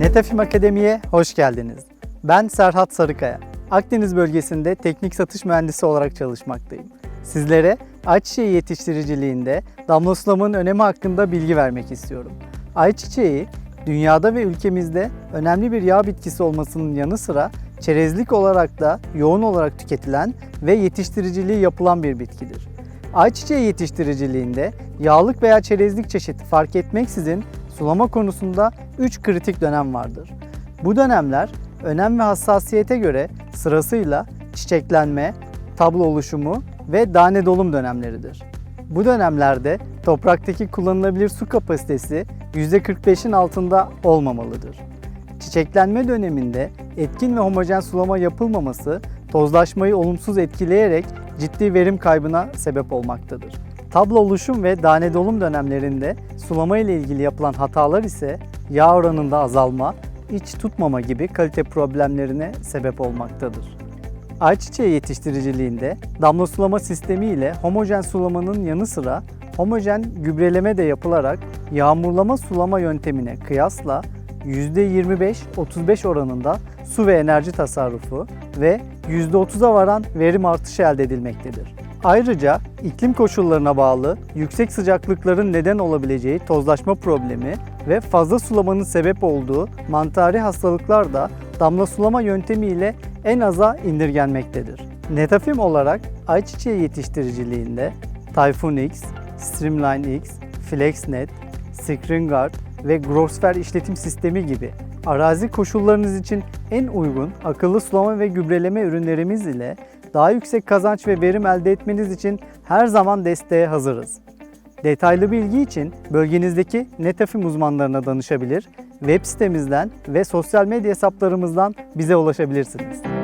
Netafim Akademi'ye hoş geldiniz. Ben Serhat Sarıkaya. Akdeniz bölgesinde teknik satış mühendisi olarak çalışmaktayım. Sizlere ayçiçeği yetiştiriciliğinde damla sulamanın önemi hakkında bilgi vermek istiyorum. Ayçiçeği, dünyada ve ülkemizde önemli bir yağ bitkisi olmasının yanı sıra çerezlik olarak da yoğun olarak tüketilen ve yetiştiriciliği yapılan bir bitkidir. Ayçiçeği yetiştiriciliğinde yağlık veya çerezlik çeşidi fark etmeksizin sulama konusunda 3 kritik dönem vardır. Bu dönemler önem ve hassasiyete göre sırasıyla çiçeklenme, tablo oluşumu ve tane dolum dönemleridir. Bu dönemlerde topraktaki kullanılabilir su kapasitesi %45'in altında olmamalıdır. Çiçeklenme döneminde etkin ve homojen sulama yapılmaması tozlaşmayı olumsuz etkileyerek ciddi verim kaybına sebep olmaktadır. Tablo oluşum ve tane dolum dönemlerinde sulama ile ilgili yapılan hatalar ise yağ oranında azalma, iç tutmama gibi kalite problemlerine sebep olmaktadır. Ayçiçeği yetiştiriciliğinde damla sulama sistemi ile homojen sulamanın yanı sıra homojen gübreleme de yapılarak yağmurlama sulama yöntemine kıyasla %25-35 oranında su ve enerji tasarrufu ve %30'a varan verim artışı elde edilmektedir. Ayrıca iklim koşullarına bağlı yüksek sıcaklıkların neden olabileceği tozlaşma problemi ve fazla sulamanın sebep olduğu mantari hastalıklar da damla sulama yöntemi ile en aza indirgenmektedir. Netafim olarak ayçiçeği yetiştiriciliğinde Typhoon X, Streamline X, FlexNet, Screengard ve Grossphere işletim sistemi gibi arazi koşullarınız için en uygun akıllı sulama ve gübreleme ürünlerimiz ile daha yüksek kazanç ve verim elde etmeniz için her zaman desteğe hazırız. Detaylı bilgi için bölgenizdeki Netafim uzmanlarına danışabilir, web sitemizden ve sosyal medya hesaplarımızdan bize ulaşabilirsiniz.